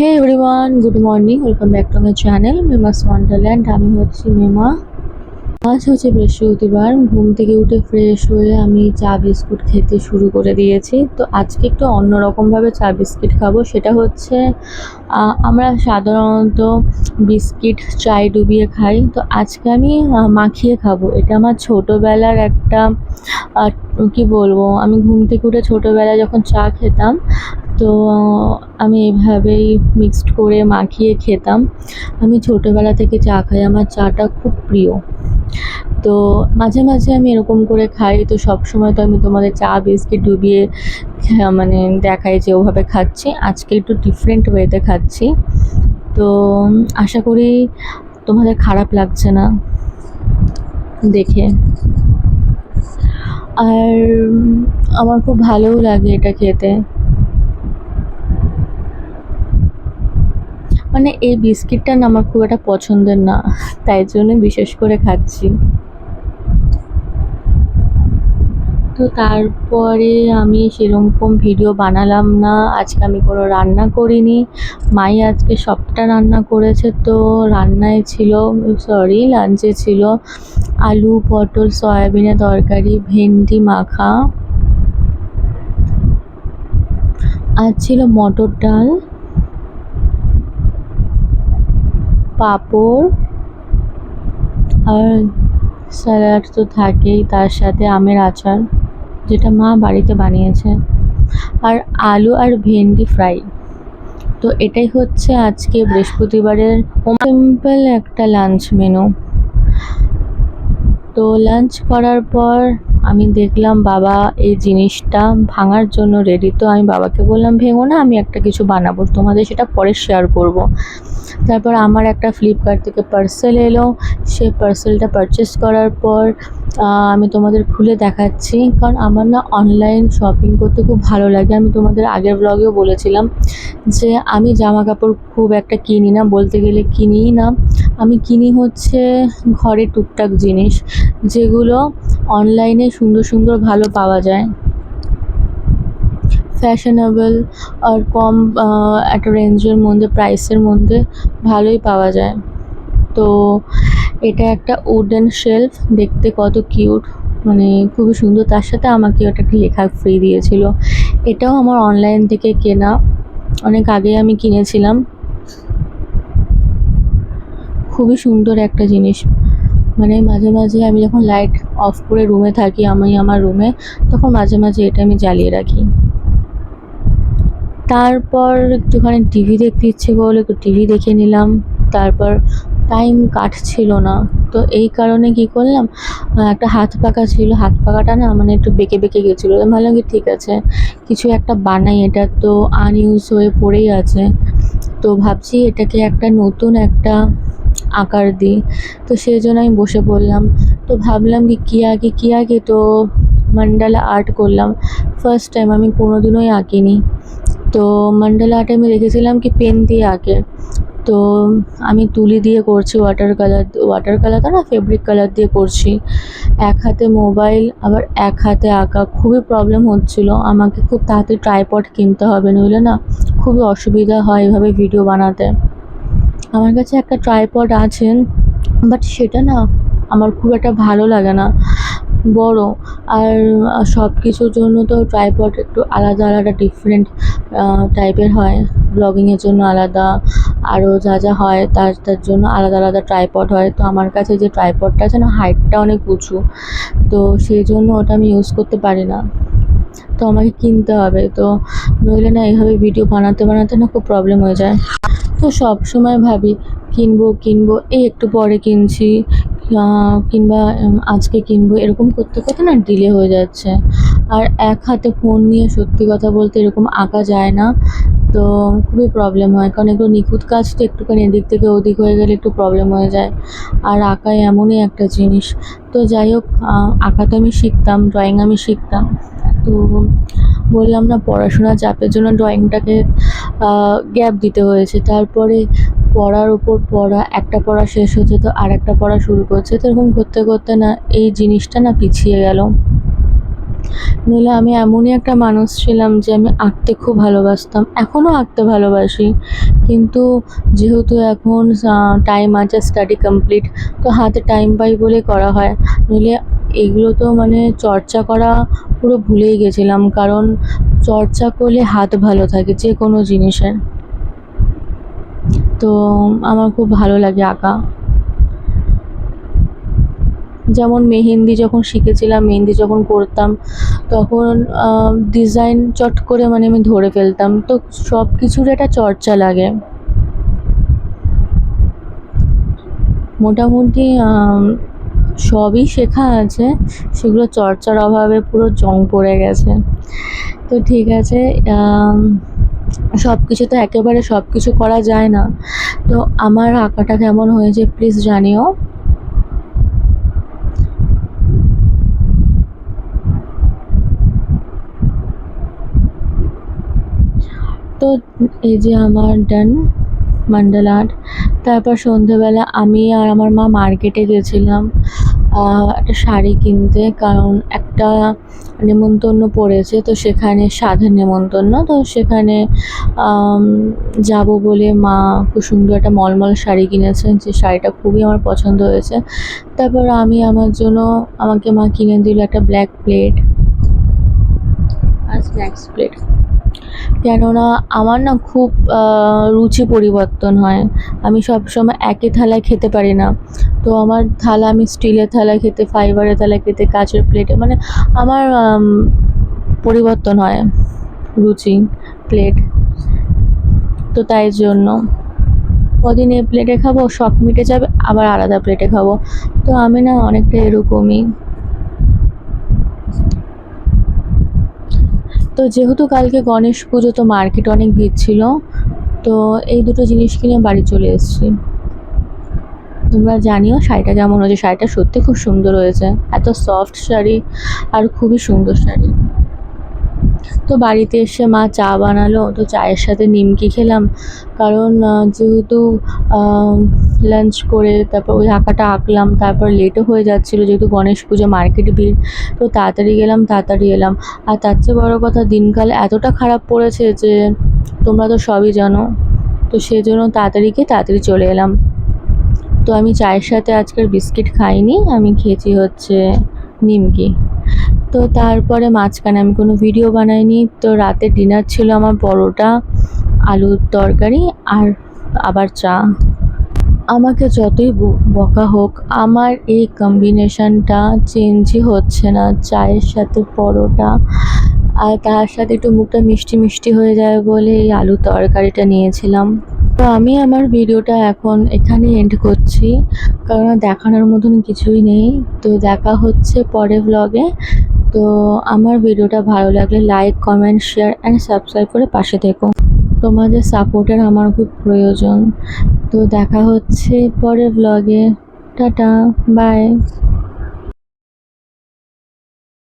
Hey everyone good morning welcome back to my channel Mema's wonderland আমি হচ্ছি মেমা। আজ হচ্ছে বৃহস্পতিবার। ঘুম থেকে উঠে ফ্রেশ হয়ে আমি চা বিস্কুট খেতে শুরু করে দিয়েছি। তো আজকে একটু অন্যরকমভাবে চা বিস্কিট খাব। সেটা হচ্ছে আমরা সাধারণত বিস্কিট চায় ডুবিয়ে খাই। তো আজকে আমি মাখিয়ে খাব। এটা আমার ছোটোবেলার একটা কি বলব? আমি ঘুম থেকে উঠে ছোটোবেলায় যখন চা খেতাম তো আমি এভাবেই মিক্সড করে মাখিয়ে খেতাম। আমি ছোটোবেলা থেকে চা খাই, আমার চাটা খুব প্রিয়। তো, মাঝে মাঝে আমি এরকম করে খাই, তো সব সময় তো আমি তোমাদের চা বিস্কিট ডুবিয়ে মানে দেখাই যে ওভাবে খাচ্ছি। আজকে একটু ডিফারেন্ট ওয়েতে খাচ্ছি। তো, আশা করি তোমাদের খারাপ লাগছে না দেখে। আর, আমার খুব ভালোও লাগে এটা খেতে। মানে এই বিস্কিটটা না আমার খুব একটা পছন্দের না, তাই জন্য বিশেষ করে খাচ্ছি। তো তারপরে আমি সেরকম ভিডিও বানালাম না, আজকে আমি কোনো রান্না করিনি। মাই আজকে সবটা রান্না করেছে, তো রান্নায় ছিল সরি লাঞ্চে ছিল আলু, পটল, সয়াবিনের তরকারি, ভেন্ডি, মাখা, আর ছিল মটর ডাল। পাঁপড় আর স্যালাড তো থাকেই, তার সাথে আমের আচার, যেটা মা বাড়িতে বানিয়েছে। আর আলু আর ভেন্ডি ফ্রাই। তো এটাই হচ্ছে আজকে বৃহস্পতিবারের সিম্পল একটা লাঞ্চ মেনু। তো লাঞ্চ করার পর আমি দেখলাম বাবা এই জিনিসটা ভাঙার জন্য রেডি তো আমি বাবাকে বললাম, ভেঙো না, আমি একটা কিছু বানাবো, তোমাদের সেটা পরে শেয়ার করব। তারপর আমার একটা ফ্লিপকার্ট থেকে পার্সেল এলো, সে পার্সেলটা পারচেস করার পর আমি তোমাদের খুলে দেখাচ্ছি, কারণ আমার না অনলাইন শপিং করতে খুব ভালো লাগে আমি তোমাদের আগের ব্লগেও বলেছিলাম যে আমি জামা কাপড় খুব একটা কিনি না, বলতে গেলে কিনিই না আমি কিনি হচ্ছে ঘরে টুকটাক জিনিস, যেগুলো অনলাইনে সুন্দর সুন্দর ভালো পাওয়া যায়। ফ্যাশনেবল আর কম একটা রেঞ্জের মধ্যে প্রাইসের মধ্যে ভালোই পাওয়া যায়। তো এটা একটা উডেন শেলফ দেখতে কত কিউট মানে খুবই সুন্দর। তার সাথে আমাকে ওটা একটা লেখা ফ্রি দিয়েছিল। এটাও আমার অনলাইন থেকে কেনা। অনেক আগে আমি কিনেছিলাম। খুবই সুন্দর একটা জিনিস। মানে মাঝে মাঝে আমি যখন লাইট অফ করে রুমে থাকি, আমি আমার রুমে তখন মাঝে মাঝে এটা আমি জ্বালিয়ে রাখি। তারপর একটুখানি টিভি দেখতে ইচ্ছে করল, একটু টিভি দেখে নিলাম। তারপর টাইম কাটছিল না। তো এই কারণে কি করলাম একটা হাত পাকা ছিল, হাত পাকাটা না মানে একটু বেঁকে বেঁকে গেছিল। আমি ভাবলাম কি ঠিক আছে, কিছু একটা বানাই, এটা তো আনইউজ হয়ে পড়েই আছে। তো ভাবছি এটাকে একটা নতুন একটা আকার দিই। তো সেই জন্য আমি বসে পড়লাম। তো ভাবলাম কি, কী আঁকি কী আঁকি তো মান্ডালা আর্ট করলাম। ফার্স্ট টাইম আমি কোনো কোনোদিনই আঁকিনি। তো মান্ডালা আর্টে আমি রেখেছিলাম কি পেন দিয়ে আঁকে। তো আমি তুলি দিয়ে করছি ওয়াটার কালার ওয়াটার কালার না ফেব্রিক কালার দিয়ে করছি। এক হাতে মোবাইল আবার এক হাতে আঁকা। খুবই প্রবলেম হচ্ছিল। আমাকে খুব তাড়াতাড়ি ট্রাইপড কিনতে হবে, নইলে না খুবই অসুবিধা হয় এভাবে ভিডিও বানাতে। আমার কাছে একটা ট্রাইপড আছে বাট সেটা না আমার খুব একটা ভালো লাগে না। বড়, আর সব কিছুর জন্য তো ট্রাইপড একটু আলাদা আলাদা ডিফারেন্ট টাইপের হয়। ব্লগিংয়ের জন্য আলাদা আরও যা যা হয় তার তার জন্য আলাদা আলাদা ট্রাইপড হয়। তো আমার কাছে যে ট্রাইপডটা আছে না হাইটটা অনেক উঁচু। তো সেই জন্য ওটা আমি ইউজ করতে পারি না। তো আমাকে কিনতে হবে। তো নইলে না এইভাবে ভিডিও বানাতে বানাতে না খুব প্রবলেম হয়ে যায়। তো সব সময় ভাবি, কিনবো কিনবো এই একটু পরে কিনছি কিংবা আজকে কিনবো, এরকম করতে করতে না ডিলে হয়ে যাচ্ছে। আর এক হাতে ফোন নিয়ে সত্যি কথা বলতে এরকম আঁকা যায় না, তো খুবই প্রবলেম হয়। কারণ একটু নিখুঁত কাজ তো একটুখানি এদিক থেকে ওদিক হয়ে গেলে একটু প্রবলেম হয়ে যায়। আর আঁকা এমনই একটা জিনিস। তো যাই হোক আঁকা তো আমি শিখতাম ড্রয়িং আমি শিখতাম। তো বললাম না, পড়াশোনার চাপের জন্য ড্রয়িংটাকে গ্যাপ দিতে হয়েছে। তারপরে পড়ার ওপর পড়া, একটা পড়া শেষ হচ্ছে তো আর একটা পড়া শুরু করছে। তো এরকম করতে করতে না এই জিনিসটা না পিছিয়ে গেল। নইলে আমি এমনই একটা মানুষ ছিলাম যে আমি আঁকতে খুব ভালোবাসতাম। এখনও আঁকতে ভালোবাসি। কিন্তু যেহেতু এখন টাইম আছে স্টাডি কমপ্লিট তো হাতে টাইম পাই বলে করা হয়। নইলে এগুলো তো মানে চর্চা করা পুরো ভুলেই গেছিলাম, কারণ চর্চা করলে হাত ভালো থাকে যে কোনো জিনিসের। তো আমার খুব ভালো লাগে আঁকা। যেমন মেহেন্দি যখন শিখেছিলাম, মেহেন্দি যখন করতাম, তখন ডিজাইন চট করে মানে আমি ধরে ফেলতাম। তো সব কিছুর একটা চর্চা লাগে। মোটামুটি সবই শেখা আছে। সেগুলো চর্চার অভাবে পুরো জং পড়ে গেছে। তো ঠিক আছে সব কিছু তো একেবারে সব কিছু করা যায় না। তো আমার আঁকাটা কেমন হয়েছে প্লিজ জানিও। তো এই যে আমার ডান মান্ডাল আর্ট তারপর সন্ধেবেলা আমি আর আমার মা মার্কেটে গেছিলাম একটা শাড়ি কিনতে। কারণ একটা নেমন্তন্ন পড়েছে, তো সেখানে সাধের নেমন্তন্ন, তো সেখানে যাব বলে মা খুব সুন্দর একটা মলমল শাড়ি কিনেছেন, যে শাড়িটা খুবই আমার পছন্দ হয়েছে। তারপর আমি আমার জন্য, আমাকে মা কিনে দিল একটা ব্ল্যাক প্লেট আর স্ন্যাক্স প্লেট কেননা আমার না খুব রুচি পরিবর্তন হয়। আমি সব সময় একই থালায় খেতে পারি না। তো আমার থালা আমি স্টিলের থালায় খেতে, ফাইবারের থালায় খেতে, কাচের প্লেটে মানে আমার পরিবর্তন হয় রুচি প্লেট। তো তাই জন্য কদিন এ প্লেটে খাব শখ মিটে যাবে, আবার আলাদা প্লেটে খাব। তো আমি না অনেকটা এরকমই। তো যেহেতু কালকে গণেশ পুজো, তো মার্কেট অনেক ভিড় ছিল, তো এই দুটো জিনিস কিনে বাড়ি চলে এসেছি। তোমরা জানিও শাড়িটা কেমন হয়েছে? শাড়িটা সত্যি খুব সুন্দর হয়েছে। এত সফট শাড়ি আর খুবই সুন্দর শাড়ি। তো বাড়িতে এসে মা চা বানালো, তো চায়ের সাথে নিমকি খেলাম। কারণ যেহেতু লাঞ্চ করে, তারপর ওই আঁকাটা আঁকলাম, তারপর লেটও হয়ে যাচ্ছিল যেহেতু গণেশ পুজো মার্কেট ভিড়, তো তাড়াতাড়ি গেলাম, তাড়াতাড়ি এলাম। আর তার চেয়ে বড়ো কথা, দিনকাল এতটা খারাপ পড়েছে যে তোমরা তো সবই জানো। তো সেজন্য তাড়াতাড়ি গিয়ে তাড়াতাড়ি চলে এলাম। তো আমি চায়ের সাথে আজকের বিস্কিট খাইনি, আমি খেয়েছি হচ্ছে নিমকি। তো তারপরে মাঝখানে আমি কোনো ভিডিও বানাইনি, তো রাতে ডিনার ছিল আমার পরোটা, আলুর তরকারি আর আবার চা। আমাকে যতই বকা হোক, আমার এই কম্বিনেশনটা চেঞ্জই হচ্ছে না। চায়ের সাথে পরোটা আর তার সাথে একটু মুখটা মিষ্টি মিষ্টি হয়ে যায় বলে এই আলু তরকারিটা নিয়েছিলাম। তো আমি আমার ভিডিওটা এখন এখানে এন্ড করছি। কারণ দেখানোর মতন কিছুই নেই। তো দেখা হচ্ছে পরে ব্লগে তো আমার ভিডিওটা ভালো লাগলে like comment share and subscribe করে পাশে থেকো। তোমাদের সাপোর্টের আমার খুব প্রয়োজন। তো দেখা হচ্ছে পরে ব্লগে টাটা বাই